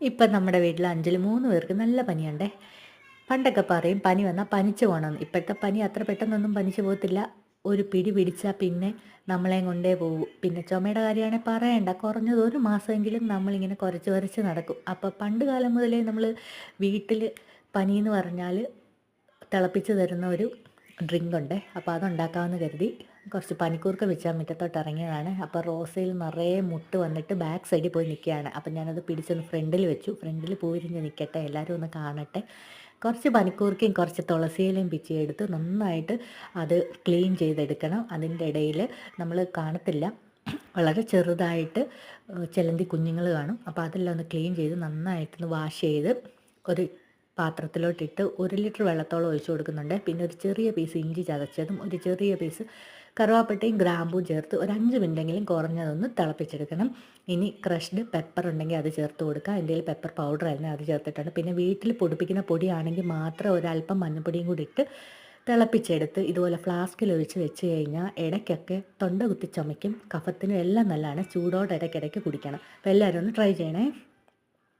ഇപ്പം നമ്മുടെ വീട്ടിൽ അഞ്ചിൽ മൂന്ന് പേർക്ക് നല്ല പനിയുണ്ടേ. പണ്ടൊക്കെ പറയും പനി വന്നാൽ പനിച്ച് പോകണമെന്ന് ഇപ്പോഴത്തെ പനി അത്ര പെട്ടെന്നൊന്നും പനിച്ച് പോകത്തില്ല. ഒരു പിടി പിടിച്ചാൽ പിന്നെ നമ്മളെയും കൊണ്ടേ പോകും പിന്നെ ചുമയുടെ കാര്യമാണെങ്കിൽ പറയണ്ട. കുറഞ്ഞത് ഒരു മാസമെങ്കിലും നമ്മളിങ്ങനെ കുറച്ച് കുറച്ച് നടക്കും. അപ്പോൾ പണ്ട് കാലം മുതലേ നമ്മൾ വീട്ടിൽ പനി എന്ന് പറഞ്ഞാൽ തിളപ്പിച്ച് തരുന്ന ഒരു ഡ്രിങ്ക് ഉണ്ട് അപ്പോൾ അതുണ്ടാക്കാമെന്ന് കരുതി കുറച്ച് പനിക്കൂർക്ക വെച്ചാൽ മുറ്റത്തോട്ട് ഇറങ്ങിയതാണ്. അപ്പോൾ റോസയിൽ നിറയെ മുട്ട് വന്നിട്ട് ബാക്ക് സൈഡിൽ പോയി നിൽക്കുകയാണ്. അപ്പം ഞാനത് പിടിച്ചൊന്ന് ഫ്രണ്ടിൽ വെച്ചു. ഫ്രണ്ടിൽ പോയിരിഞ്ഞ് നിൽക്കട്ടെ എല്ലാവരും ഒന്ന് കാണട്ടെ. കുറച്ച് പനിക്കൂർക്കയും കുറച്ച് തുളസിയിലയും പിച്ചിയെടുത്ത് നന്നായിട്ട് അത് ക്ലീൻ ചെയ്തെടുക്കണം. അതിന്റെ ഇടയിൽ നമ്മൾ കാണത്തില്ല. വളരെ ചെറുതായിട്ട് ചിലന്തി കുഞ്ഞുങ്ങൾ കാണും. അപ്പോൾ അതെല്ലാം ഒന്ന് ക്ലീൻ ചെയ്ത് നന്നായിട്ടൊന്ന് വാഷ് ചെയ്ത് ഒരു പാത്രത്തിലോട്ടിട്ട് ഒരു ലിറ്റർ വെള്ളത്തോളം ഒഴിച്ചു കൊടുക്കുന്നുണ്ട്. പിന്നെ ഒരു ചെറിയ പീസ് ഇഞ്ചി ചതച്ചതും ഒരു ചെറിയ പീസ് കറുവാപ്പട്ടയും ഗ്രാമ്പും ചേർത്ത് ഒരു അഞ്ച് മിനിറ്റെങ്കിലും കുറഞ്ഞതൊന്ന് തിളപ്പിച്ചെടുക്കണം. ഇനി ക്രഷ്ഡ് പെപ്പർ ഉണ്ടെങ്കിൽ അത് ചേർത്ത് കൊടുക്കുക. എന്റെ പെപ്പർ പൗഡർ ആയിരുന്നു അത് ചേർത്തിട്ടുണ്ട് പിന്നെ വീട്ടിൽ പൊടിപ്പിക്കുന്ന പൊടിയാണെങ്കിൽ മാത്രം ഒരല്പം മഞ്ഞപ്പൊടിയും കൂടി ഇട്ട് തിളപ്പിച്ചെടുത്ത് ഇതുപോലെ ഫ്ലാസ്കിൽ ഒഴിച്ച് വെച്ച് കഴിഞ്ഞാൽ ഇടയ്ക്കൊക്കെ തൊണ്ട കുത്തി ചുമയ്ക്കും കഫത്തിനും എല്ലാം നല്ലതാണ്. ചൂടോടെ ഇടയ്ക്കിടയ്ക്ക് കുടിക്കണം. അപ്പോൾ എല്ലാവരും ഒന്ന് ട്രൈ ചെയ്യണേ.